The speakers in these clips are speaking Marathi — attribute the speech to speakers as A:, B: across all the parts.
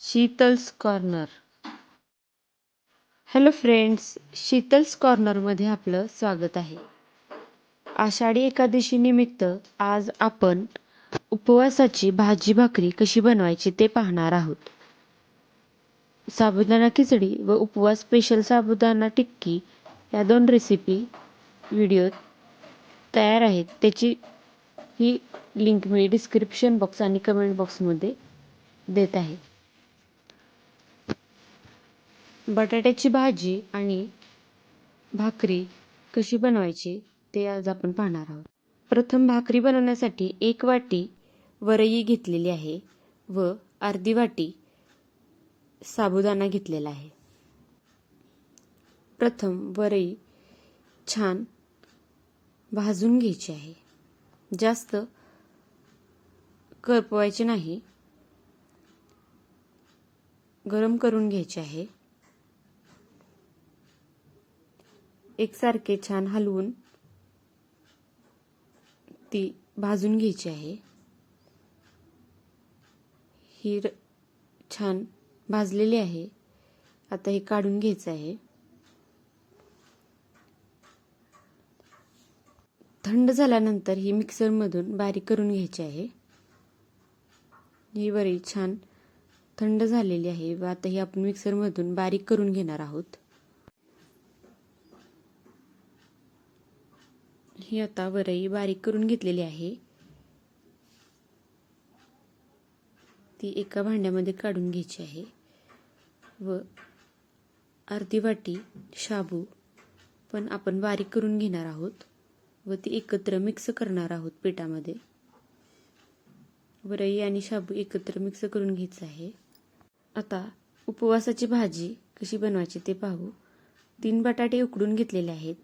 A: Sheetal's corner. Hello friends Sheetal's कॉर्नरमध्ये आपलं स्वागत आहे. आषाढी एकादशी निमित्त आज आपण उपवासाची भाजी भाकरी कशी बनवायची ते पाहणार आहोत. साबुदाणा खिचडी व उपवास स्पेशल साबुदाणा टिक्की या दोन रेसिपी व्हिडिओ तयार आहेत. त्याची ही लिंक मी डिस्क्रिप्शन बॉक्स आणि कमेंट बॉक्समध्ये देत आहे. बटाट्याची भाजी आणि भाकरी कशी बनवायची ते आज आपण पाहणार आहोत. प्रथम भाकरी बनवण्यासाठी एक वाटी वरई घेतलेली आहे व अर्धी वाटी साबुदाणा घेतलेला आहे. प्रथम वरई छान भाजून घ्यायची आहे. जास्त करपवायचे नाही. गरम करून घ्यायची आहे. एकसारखे छान हलवून ती भाजून घ्यायची आहे. ही र- छान भाजलेली आहे. आता हे काढून घ्यायचं आहे. थंड झाल्यानंतर ही मिक्सरमधून बारीक करून घ्यायची आहे. ही वरी छान थंड झालेली आहे व आता ही आपण मिक्सरमधून बारीक करून घेणार आहोत. ही आता वरई बारीक करून घेतलेली आहे. ती एका भांड्यामध्ये काढून घ्यायची आहे व अर्धी वाटी शाबू पण आपण बारीक करून घेणार आहोत व ती एकत्र मिक्स करणार आहोत पिठामध्ये. वरई आणि शाबू एकत्र मिक्स करून घ्यायचं आहे. आता उपवासाची भाजी कशी बनवायची ते पाहू. तीन बटाटे उकडून घेतलेले आहेत.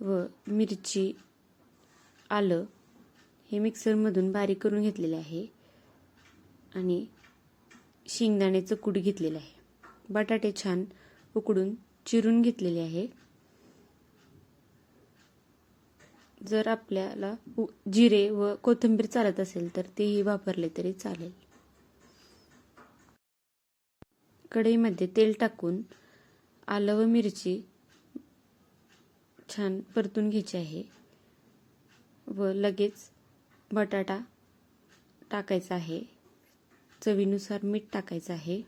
A: व मिरची आलं हे मिक्सरमधून बारीक करून घेतलेले आहे. आणि शेंगदाण्याचं कूट घेतलेलं आहे. बटाटे छान उकडून चिरून घेतलेले आहे. जर आपल्याला उ- जिरे व कोथिंबीर चालत असेल तर तेही वापरले तरी चालेल. कढईमध्ये तेल टाकून आलं व मिरची छान परतून घ्यायची आहे. व लगेच बटाटा टाकायचा आहे. चवीनुसार मीठ टाकायचं आहे.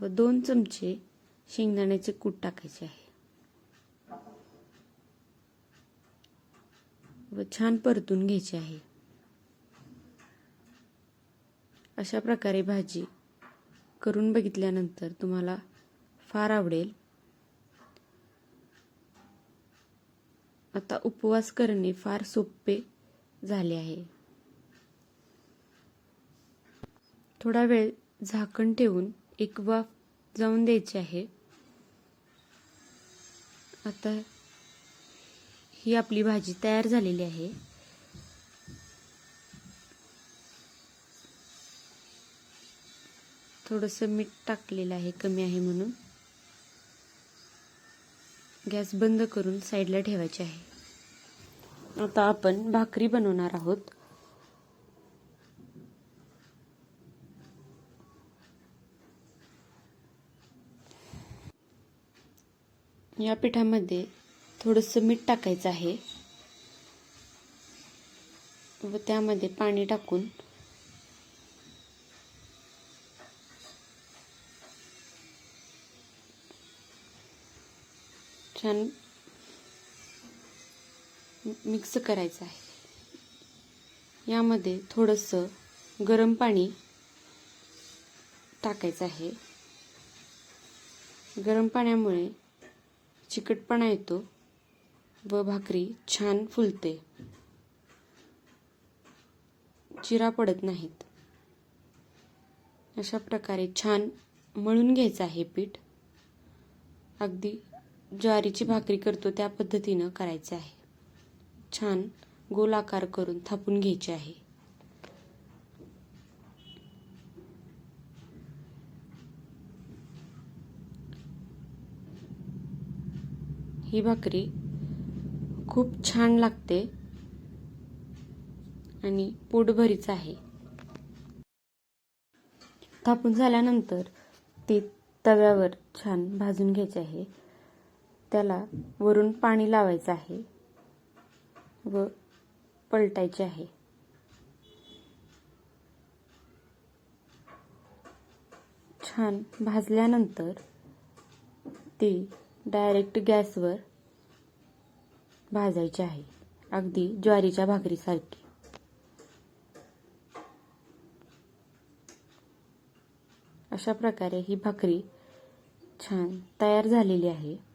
A: व दोन चमचे शेंगदाण्याचे कूट टाकायचे आहे. व छान परतून घ्यायची आहे. अशा प्रकारे भाजी करून बघितल्यानंतर तुम्हाला फार आवडेल. आता उपवास करणे फार सोपे झाले आहे. थोडा वेळ झाकण ठेवून एक वाफ जाऊन द्यायची आहे. आता ही आपली भाजी तयार झालेली आहे. थोडंसं मीठ टाकलेलं आहे कमी आहे म्हणून. गॅस बंद करून साईडला ठेवायचे आहे. आता आपण भाकरी बनवणार आहोत. या पिठामध्ये थोडंसं मीठ टाकायचं आहे. व त्यामध्ये पाणी टाकून छान मिक्स करायचं आहे. यामध्ये थोडंसं गरम पाणी टाकायचं आहे. गरम पाण्यामुळे चिकटपणा येतो व भाकरी छान फुलते. चिरा पडत नाहीत. अशा प्रकारे छान मळून घ्यायचं आहे पीठ. अगदी ज्वारीची भाकरी करतो त्या पद्धतीनं करायचे आहे. छान गोलाकार करून थापून घ्यायचे आहे. ही भाकरी खूप छान लागते आणि पोटभरीच आहे. थापून झाल्यानंतर ते तव्यावर छान भाजून घ्यायचे आहे. त्याला वरून पाणी लावायचं आहे व पलटायचे आहे. छान भाजल्यानंतर ती डायरेक्ट गॅसवर भाजायची आहे. अगदी ज्वारीच्या भाकरीसारखी. अशा प्रकारे ही भाकरी छान तयार झालेली आहे.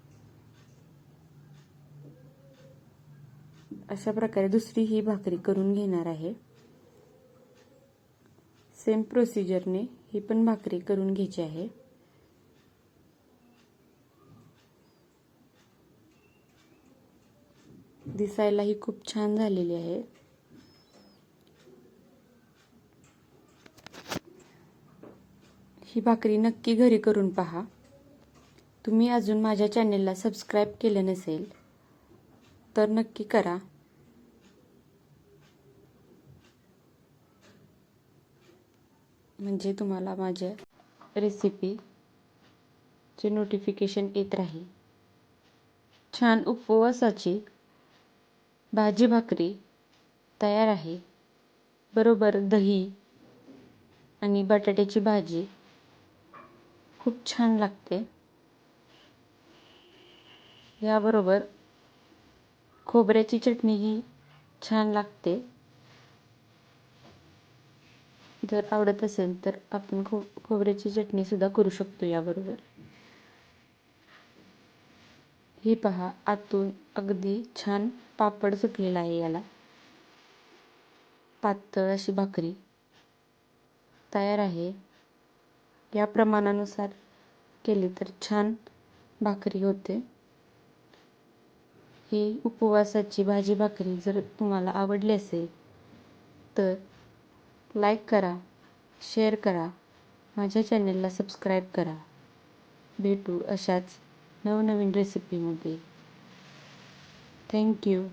A: अशा प्रकारे दुसरी ही भाकरी करून घेणार आहे. सेम प्रोसिजरने ही पण भाकरी करून घ्यायची आहे. दिसायला ही खूप छान झालेली आहे. ही भाकरी नक्की घरी करून पहा. तुम्ही अजून माझ्या चॅनेलला सबस्क्राईब केलं नसेल तर नक्की करा. म्हणजे तुम्हाला माझ्या रेसिपीचे नोटिफिकेशन येत राहील. छान उपवासाची भाजी भाकरी तयार आहे. बरोबर दही आणि बटाट्याची भाजी खूप छान लागते. याबरोबर खोबऱ्याची चटणीही छान लागते. जर आवडत असेल तर आपण खो खोबऱ्याची चटणीसुद्धा करू शकतो याबरोबर. हे पहा आतून अगदी छान पापड सुटलेला आहे याला. पातळ अशी भाकरी तयार आहे. या प्रमाणानुसार केली तर छान भाकरी होते. ही उपवासाची भाजी भाकरी जर तुम्हाला आवडली असेल तर लाईक करा शेअर करा माझ्या चॅनेलला सबस्क्राईब करा. भेटू अशाच नवनवीन रेसिपीमध्ये. थँक्यू